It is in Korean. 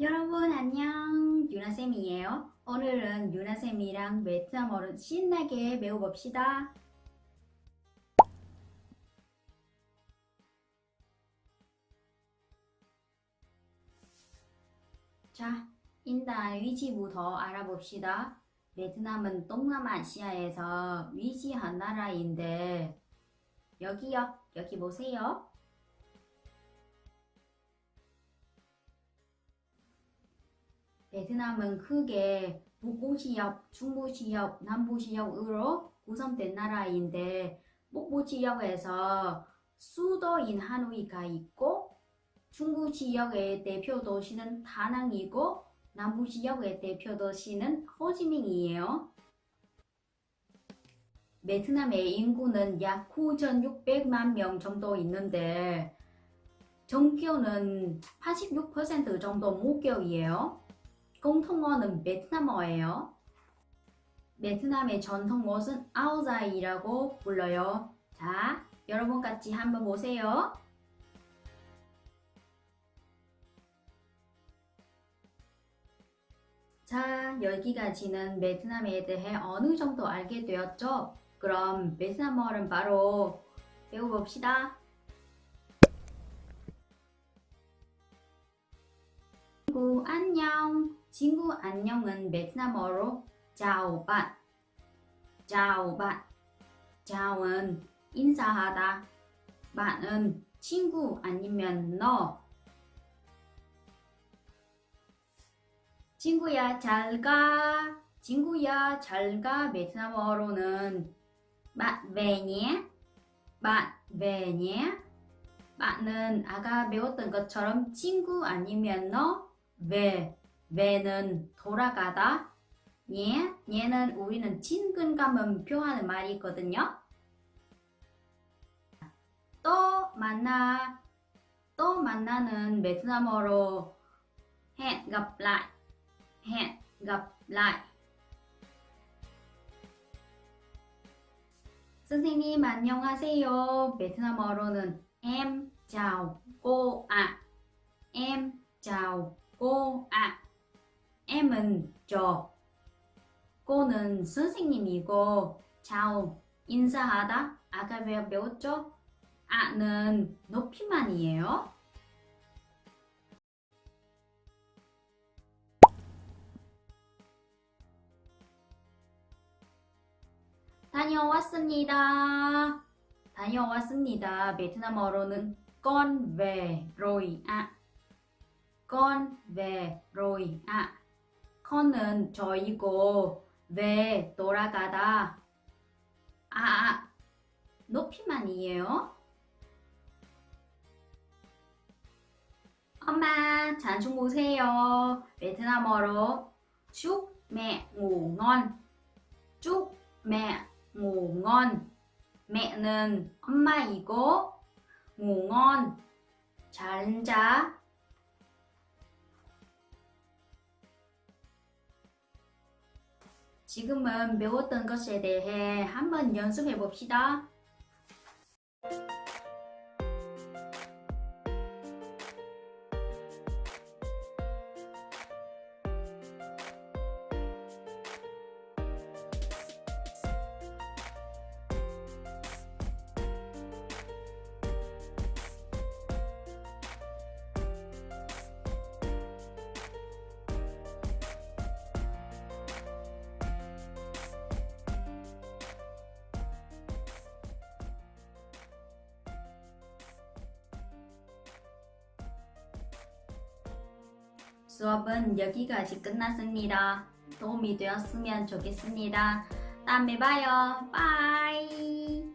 여러분 안녕. 유나쌤이에요. 오늘은 유나쌤이랑 베트남어를 신나게 배워봅시다. 자 일단 위치부터 알아봅시다. 베트남은 동남아시아에서 위치한 나라인데 여기요. 여기 보세요 베트남은 크게 북부 지역, 중부 지역, 남부 지역으로 구성된 나라인데 북부 지역에서 수도인 하노이가 있고 중부 지역의 대표 도시는 다낭이고 남부 지역의 대표 도시는 호지민이에요. 베트남의 인구는 약 9,600만 명 정도 있는데 정교는 86% 정도 목격이에요. 공통어는 베트남어예요. 베트남의 전통 옷은 아오자이라고 불러요. 자, 여러분 같이 한번 보세요. 자, 여기까지는 베트남에 대해 어느 정도 알게 되었죠? 그럼 베트남어를 바로 배워봅시다. 친구 안녕. 친구 안녕은 베트남어로 chào bạn. chào,은 인사하다. bạn,은 친구 아니면 너. 친구야 잘 가. 친구야 잘 가. 베트남어로는 về nhé. bạn,은 아까 배웠던 것처럼 친구 아니면 너. Về, ve는 돌아가다. 예, 얘는 우리는 친근감을 표하는 말이 있거든요. 또 만나, 또 만나는 베트남어로 hẹn gặp lại, hẹn gặp lại. 선생님 안녕하세요. 베트남어로는 em chào cô ạ. em chào cô ạ. M은 저, 꼬는 선생님이고, chào 인사하다 아까 배웠죠? 아는 높이만이에요. 다녀왔습니다. 다녀왔습니다. 베트남어로는 rồi ạ. Con về rồi ạ. con은 저이고 về 돌아가다. 아, 아 높이만이에요. 엄마 잘 주무세요. 베트남어로 chúc mẹ ngủ ngon. chúc mẹ ngủ ngon. mẹ는 엄마이고 ngủ ngon. 잘 자. 지금은 배웠던 것에 대해 한번 연습해 봅시다. 수업은 여기까지 끝났습니다. 도움이 되었으면 좋겠습니다. 다음에 봐요. 빠이.